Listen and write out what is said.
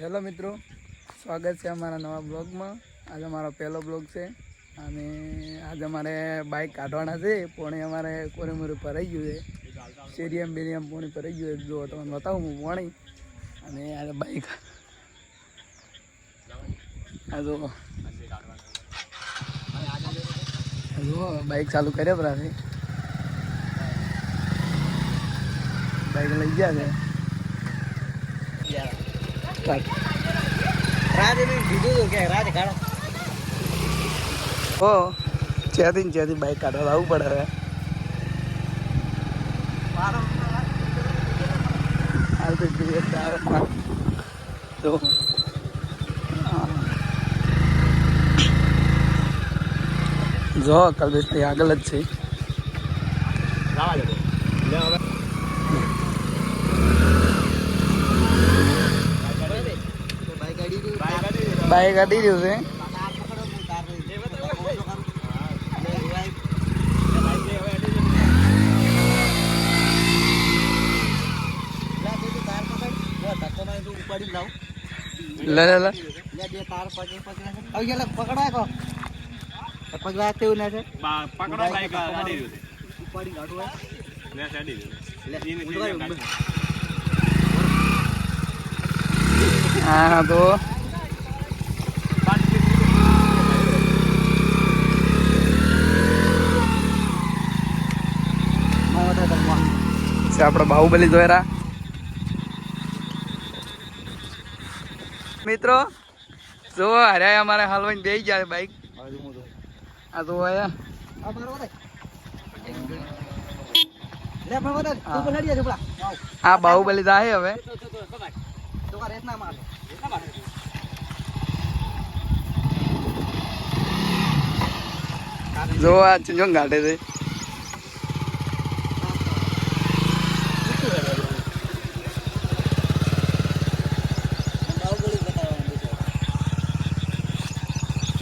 Hello મિત્રો, સ્વાગત છે અમારા નવા બ્લોગમાં. આજે અમારો પહેલો બ્લોગ છે અને આજે અમારે બાઇક કાઢવાના છે. પોણે અમારે કોરેમોરે ભરાઈ ગયું છે. સ્ટેડિયમ બેરિયમ પોણી ભરાઈ ગયું છે. જો તમને બતાવું હું પોણી અને આજે બાઇક આ જો. આ જો બાઇક ચાલુ કર્યા બરાબર બાઇક લઈ ગયા છે. સ્ટાર્ટ રાજ એને કીધું હતું કે રાજ કાઢો. ઓ જ્યાંથી ને જ્યાંથી બાઇક કાઢવા આવવું પડે હવે. તો જ. હા. કલ્પેશ આગળ જ છે લાવા દે લે હવે બાઈક ગાડી દી બાઈક ગાડી બાઇક કાઢી રહ્યું છે તાર પકડો હું તાર લે બતા કોણ કરું લે બાઈક બાઈક લે હવે અડી લા તે તાર પકડ વો ધક્કો મારી તું ઉપાડી લાવ લે લે લે લે બે તાર પકડી પકડી હવે યાર પકડાય કો પકડા તેવું ના છે પકડો બાઈક ગાડી રહ્યું ઉપાડી છે રહ્યું લે એને ઉડવાય બીજે ઉડવાય. હા, તો છે આપણે બાહુબલી જોયરા. મિત્રો જો અરે અમારે હાલવાની દઈ જાય બાઈક આ તો આયા આ બાહુબલી તો આવે હવે. જો આ ચુંજોંગ ગાઢે છે.